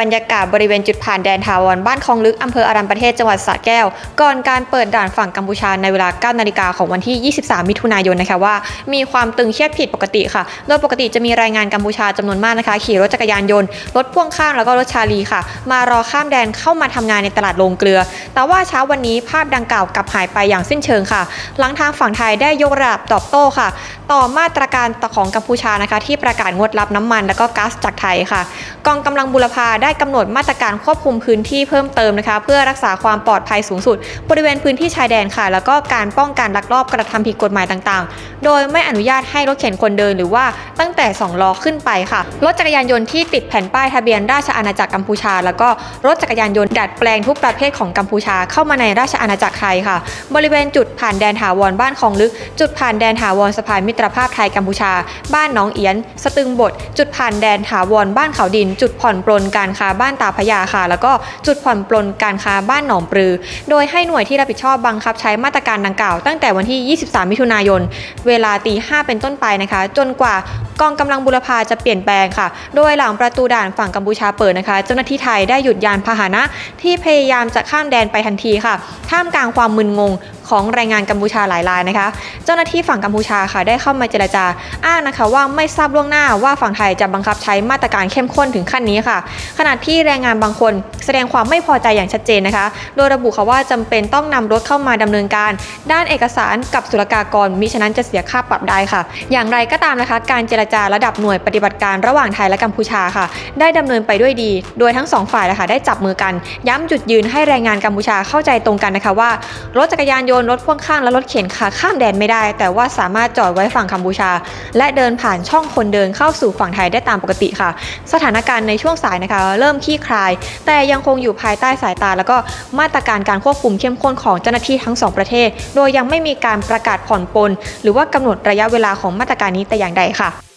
บรรยากาศบริเวณจุดผ่านแดนถาวรบ้านคลองลึกอำเภออารัมประเทศจังหวัดสระแก้ว ก่อนการเปิดด่านฝั่งกัมพูชาในเวลา 9 นาฬิกาของวันที่ 23 มิถุนายนนะคะว่า มีความตึงเครียดผิดปกติค่ะ โดยปกติจะมีรายงานกัมพูชาจำนวนมากนะคะ ขี่รถจักรยานยนต์ รถพ่วงข้างแล้วก็รถชาลีค่ะ มารอข้ามแดนเข้ามาทำงานในตลาดโรงเกลือ แต่ว่าเช้าวันนี้ภาพดังกล่าวกลับหายไปอย่างสิ้นเชิงค่ะ หลังทางฝั่งไทยได้ยกระดับตอบโต้ค่ะ ต่อมาตรการของกัมพูชานะคะ ที่ประกาศงดรับน้ำมัน และก็ก๊าซจากไทยค่ะ กองกำลังบุรพาได้กำหนดมาตรการควบคุมพื้นที่เพิ่มเติมนะคะ เพื่อรักษาความปลอดภัยสูงสุด บริเวณพื้นที่ชายแดนค่ะ แล้วก็การป้องกันลักลอบกระทำผิดกฎหมายต่างๆ โดยไม่อนุญาตให้รถเข็นคนเดินหรือว่าตั้งแต่ 2 ล้อขึ้นไปค่ะ รถจักรยานยนต์ที่ติดแผ่นป้ายทะเบียนราชอาณาจักรกัมพูชา แล้วก็รถจักรยานยนต์ดัดแปลงทุกประเภทของกัมพูชาเข้ามาในราชอาณาจักรไทยค่ะ บริเวณจุดผ่านแดนถาวรบ้านคลองลึก จุดผ่านแดนถาวรสะพานมิตรภาพไทยกัมพูชา บ้านหนองเอียน สตึงบท จุดผ่านแดนถาวรบ้านเขาดิน จุดผ่อนปลนการค้าบ้านตาพยาค่ะ แล้วก็จุดผ่อนปลนการค้าบ้านหนองปลือ โดยให้หน่วยที่รับผิดชอบบังคับใช้มาตรการดังกล่าว ตั้งแต่วันที่ 23 มิถุนายน เวลาตีห้าเป็นต้นไปนะคะ จนกว่า กองกำลังบุรพาจะเปลี่ยนแปลงค่ะ โดยหลังประตูด่านฝั่งกัมพูชาเปิดนะคะ เจ้าหน้าที่ไทยได้หยุดยานพาหนะ ที่พยายามจะข้ามแดนไปทันทีค่ะ ท่ามกลางความมึนงงของแรงงานกัมพูชาหลายรายนะคะ เจ้าหน้าที่ฝั่งกัมพูชาค่ะได้เข้ามาเจรจา อ้างนะคะว่าไม่ทราบล่วงหน้าว่าฝั่งไทยจะบังคับใช้มาตรการเข้มข้นถึงขั้นนี้ค่ะ ขณะที่แรงงานบางคนแสดงความไม่พอใจอย่างชัดเจนนะคะ โดยระบุค่ะว่าจำเป็นต้องนำรถเข้ามาดำเนินการ ด้านเอกสารกับศุลกากรมิฉะนั้นจะเสียค่าปรับได้ค่ะ อย่างไรก็ตามนะคะ การเจรจาระดับหน่วยปฏิบัติการระหว่างไทยและกัมพูชาค่ะ ได้ดำเนินไปด้วยดี โดยทั้งสองฝ่ายนะคะได้จับมือกัน ย้ำจุดยืนให้แรงงานกัมพูชาเข้าใจตรงกันนะคะว่า รถจักรยานยนต์รถพ่วงข้างและรถเข็นค่ะข้ามแดนไม่ได้ แต่ว่าสามารถจอดไว้ฝั่งกัมพูชา และเดินผ่านช่องคนเดินเข้าสู่ฝั่งไทยได้ตามปกติค่ะ สถานการณ์ในช่วงสายนะคะ เริ่มคลี่คลาย แต่ยังคงอยู่ภายใต้สายตา แล้วก็มาตรการการควบคุมเข้มข้นของเจ้าหน้าที่ทั้งสองประเทศ โดยยังไม่มีการประกาศผ่อนปลนหรือว่ากำหนดระยะเวลาของมาตรการนี้แต่อย่างใดค่ะ